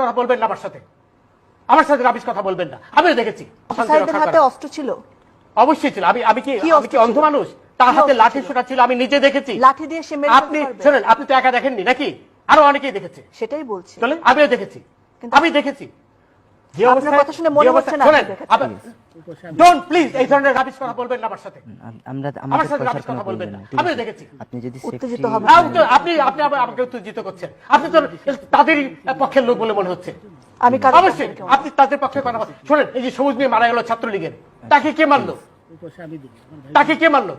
কথা বলবেন না আমার সাথে। আমার সাথে রাবিশ কথা বলবেন না। আমিও দেখেছি। হাতে অস্ত্র ছিল? অবশ্যই ছিল। আমি আমি কি আমি কি অন্ধ মানুষ? তার হাতে লাঠি? ছোটা ছিল আমি নিজে দেখেছি। লাঠি দিয়ে সে মেরে আপনি শুনেন আপনি তো একা দেখেননি নাকি? আরও অনেকেই দেখেছে। সেটাই বলছি। আমিও দেখেছি। আমি দেখেছি। যে অবস্থায়- কথা শুনে মনে হচ্ছে না। অবস্থায়- আপনি শোনেন দেখেছেন। ডোন্ট প্লিজ এই ধরনের রাবিশ কথা বলবেন না আমার সাথে। আমরা আমার সাথে রাবিশ কথা বলবেন না। নেই, ঠিক আমিও আছে? দেখেছি। আপনি যদি উত্তেজিত হবেন আপনি। আপনি আমাকে উত্তেজিত করছেন। আপনি তো তাদেরই পক্ষের লোক বলে মনে হচ্ছে। আমি অবশ্যই আপনি তাদের পক্ষে কথা বলেন। শোনেন এই যে সবুজ নিয়ে মারা গেল ছাত্রলীগের তাকে কে মারলো? তাকে কে মারলো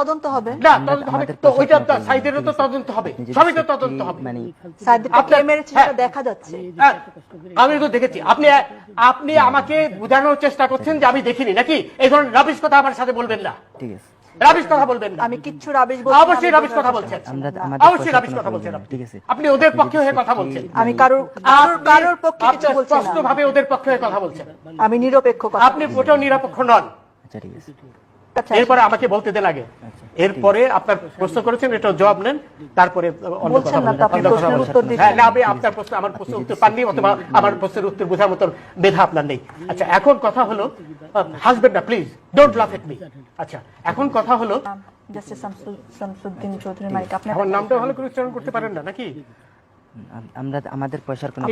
তদন্ত হবে। না তদন্ত হবে তো ওইটা কোনো প্রয়োজন নেই, সাইডেরও তো তদন্ত হবে। সবই তো তদন্ত হবে। মানে মেরেছে হ্যাঁ। সেটা দেখা যাচ্ছে। হ্যাঁ, আমি তো দেখেছি। আপনি আপনি আমাকে বোঝানোর চেষ্টা করছেন যে আমি দেখিনি নাকি? এই ধরনের রাবিশ কথা আমার সাথে বলবেন না। ঠিক আছে। রাবিশ কথা বলবেন না। আমি কিচ্ছু রাবিশ বলছি অবশ্যই রাবিশ কথা বলছেন। অবশ্যই রাবিশ কথা বলছেন আপনি। ঠিক আছে। আপনি ওদের পক্ষে হয়ে কথা বলছেন। আমি কারোর কারোর কারোর পক্ষে কিছু বলছি না। স্পষ্ট ওদের পক্ষে হয়ে কথা বলছেন। আমি নিরপেক্ষ কথা আপনি ওটাও নিরপেক্ষ নন। এরপরে আমাকে বলতে দেন আগে এরপরে আপনার প্রশ্ন করেছেন এটা জবাব নেন তারপরে। হ্যাঁ না আমি আপনার প্রশ্ন আমার প্রশ্নের উত্তর পাননি অথবা আমার প্রশ্নের উত্তর বোঝার মতন মেধা আপনার নেই। আচ্ছা এখন কথা হলো হাসবেন না প্লিজ ডোন্ট লাফ এট মি আচ্ছা এখন কথা হলো চৌধুরী মালিক আপনার নামটা ভালো করে উচ্চারণ করতে পারেন না নাকি? আমরা আমাদের পয়সার কোনো